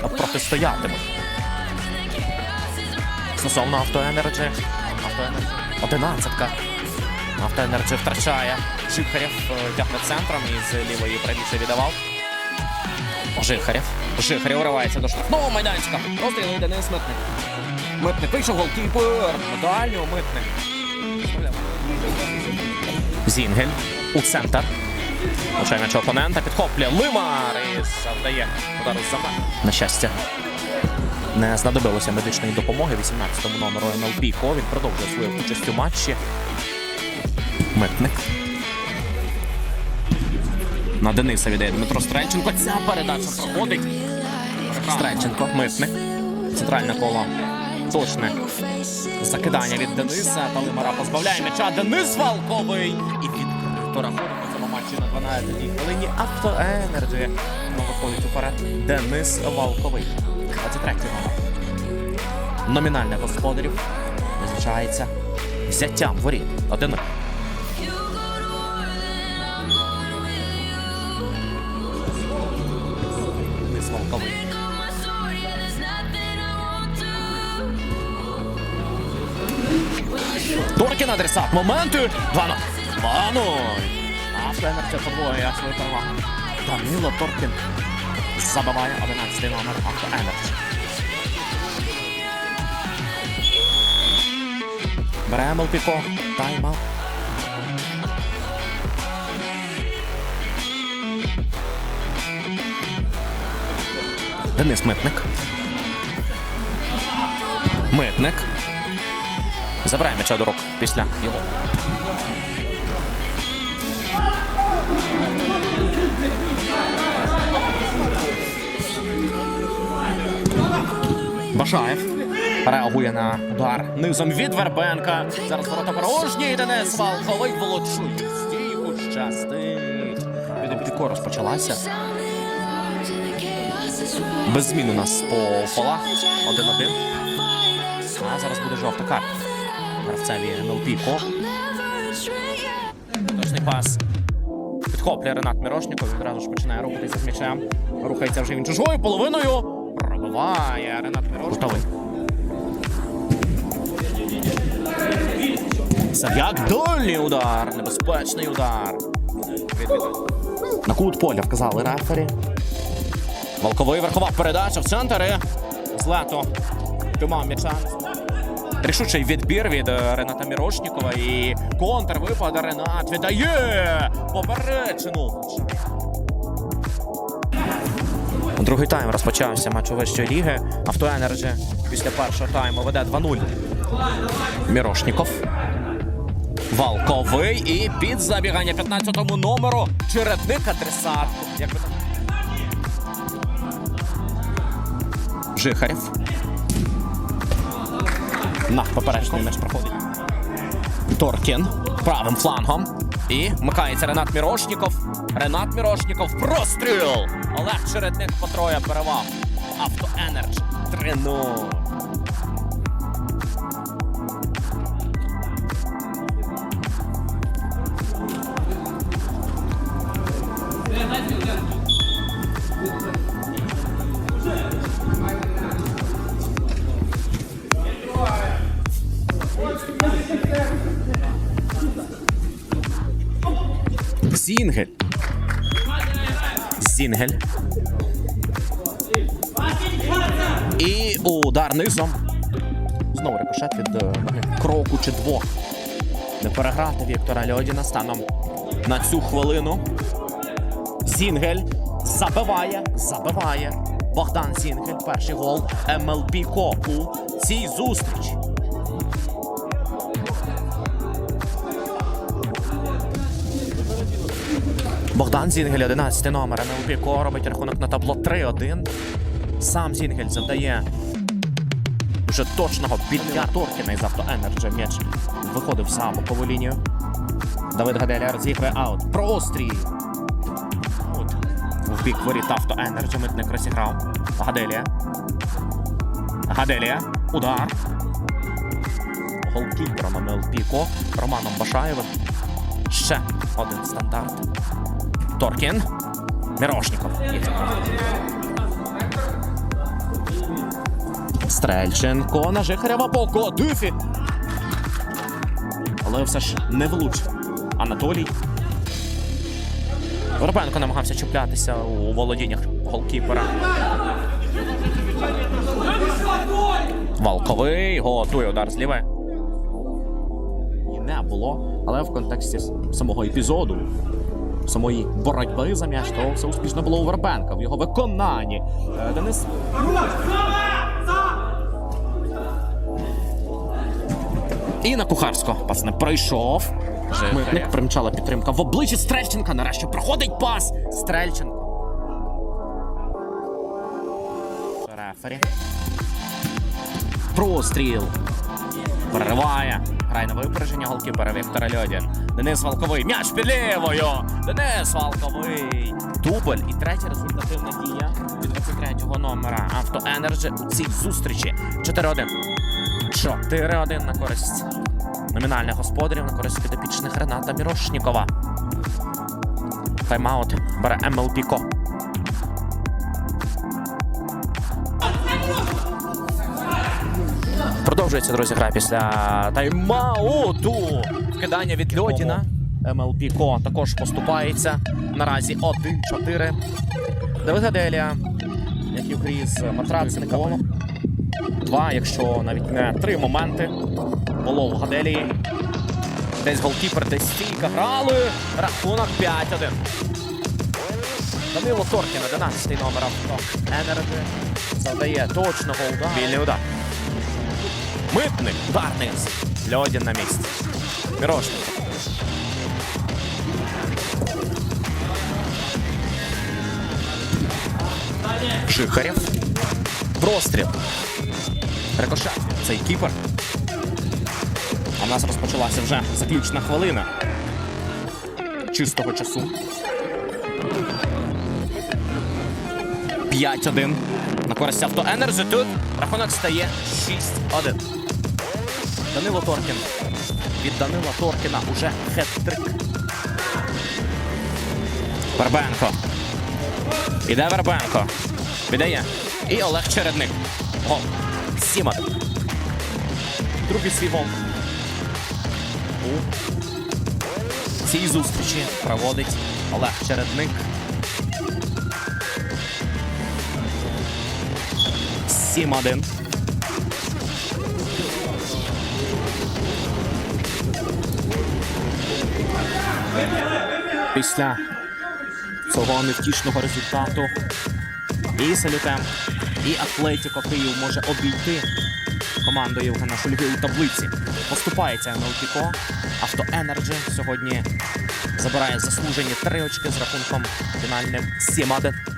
протистоятимуть. Стосовно автоенерджі. Одинадцятка. Автоенерджі втрачає. Жихарєв е, тягне центром і з лівої правіше віддавав. Жихарєв. Жихарєв уривається до штрафного майданчика. Розстріл йде Денис Митник. Митник вийшов голкіпер. Дальню митник. Зінгель у центр. Влучає м'яч опонента, підхоплює Лимар і завдає удару за. На щастя. Не знадобилося медичної допомоги 18-му номеру НЛП. Він продовжує свою участь у матчі. Митник. На Дениса віддає Дмитро Стрельченко. Ця передача проходить. Стрельченко, митник. Центральне коло. Точне закидання від Дениса. Та Лимара позбавляє м'яча. Денис Валковий. І відкрито рахунок матчі на 12-й хвилині. Автоенерджі. Виходить уперед. Денис Валковий. 23 номер. Номінальне господарів визначається взяттям воріт. Один. Денис Валковий. Торкін адресат. Моменти. 2-0. 2-0. Автоенерджі подвоює свою перевагу. Данило Торкін забиває 11 номер Автоенерджі. Беремо піко. Тайм-аут. Денис Митник. Митник. Забирає м'яча до рук після його. Башаєв реагує на удар низом від Вербенка. Зараз ворота порожні. і Денис Валковий волочує. Стійку щастить. Від Піко розпочалася. Без змін у нас по полах. Один-один. А зараз буде жовта карта. Гравцеві НЛП. Точний пас. Підхоплює Ренат Мірошніков. Відразу ж починає рухатися з м'ячем. Рухається вже він чужою половиною. Пробиває Ренат Мірошніков. Сав'як дальній удар. Небезпечний удар. На кут поля вказали рефері. Волковий верхова передача в центр. і Злето. Тримав м'яча. Рішучий відбір від е, Рената Мірошнікова і контр випад Ренат віддає поперечину. Другий тайм розпочався матчу вищої ліги. Автоенерджі після першого тайму веде 2-0. Мірошніков. Валковий і під забігання 15-му номеру. Чередник адресат. Як би там? На поперечний м'яч проходить. Торкін правим флангом. І вмикається Ренат Мірошніков. Ренат Мірошніков. Простріл! Олег Чередник потроє переваг. Автоенердж 3-0. Зінгель. Зінгель. І удар низом. Знову рикошет від е, кроку чи двох. Не переграти Віктора Льодіна станом на цю хвилину. Зінгель забиває, забиває. Богдан Зінгель. Перший гол МЛП Ко у цій зустрічі. Богдан Зінгель, 11 номер. НЛП Ко робить рахунок на табло 3-1. Сам Зінгель завдає вже точного бітня Торкіна із автоенерджі. М'яч виходив сам бокову лінію. Давид Гаделя розігрує аут. Прострій. От. В бік воріт автоенерджі митник розіграв. Гаделія. Гаделія. Удар. Голкіпером Ко Романом Башаєвим. Ще один стандарт. Торкін. Мірошніков. Стрельченко на Жихарєва боку. Дифі. Але все ж не влучив. Анатолій. Горбенко намагався чіплятися у володіннях голкіпера. Валковий готує удар з. І не було, але в контексті самого епізоду, самої боротьби за м'яч, то все успішно було у Вербенка в його виконанні. Е, Денис І на Кухарського пас не пройшов. Митник примчала підтримка в обличчі Стрельченка. Нарешті проходить пас. Стрельченко. Рефері. Простріл. Перериває. Грає на випередження голкіпера Віктора Льодін. Денис Валковий. М'яч під лівою. Денис Валковий. Дубль і третя результативна дія від 23-го номера Авто Енерджі у цій зустрічі. 4-1. 4-1 на користь номінальних господарів, на користь підопічних Рената Мірошнікова. Тайм-аут бере МЛ Піко. Продовжується, друзі, гра після тайм-ауту. Вкидання від Льодіна. МЛ Піко також поступається. Наразі 1-4. Давид Гаделія, як і в грі з матрацниками. Два, якщо навіть не три моменти. Було в Гаделії. Десь голкіпер, десь стійка грали. Рахунок 5-1. Данило Торкін, 11 номер авто. Енерджі. Завдає точного удару. Вільний удар. Митник. Удар низ. Льодін на місці. Мірошник. Шихарєв. Простріл. Рикошет. Цей кіпер. А в нас розпочалася вже заключна хвилина. Чистого часу. 5-1. На користь авто Енерджі. Тут рахунок стає 6-1. Данило Торкін. Від Данила Торкіна уже хет-трик. Вербенко. Іде Вербенко. Віддає. І Олег Чередник. Гол. 7 Другий свій гол. У цій зустрічі проводить Олег Чередник. 7-1. Після цього невтішного результату і Салютем, і Атлетіко Київ може обійти команду Євгена Шульги у таблиці. Поступається НЛПКО. Авто Енерджі сьогодні забирає заслужені три очки з рахунком фінальним 7-1.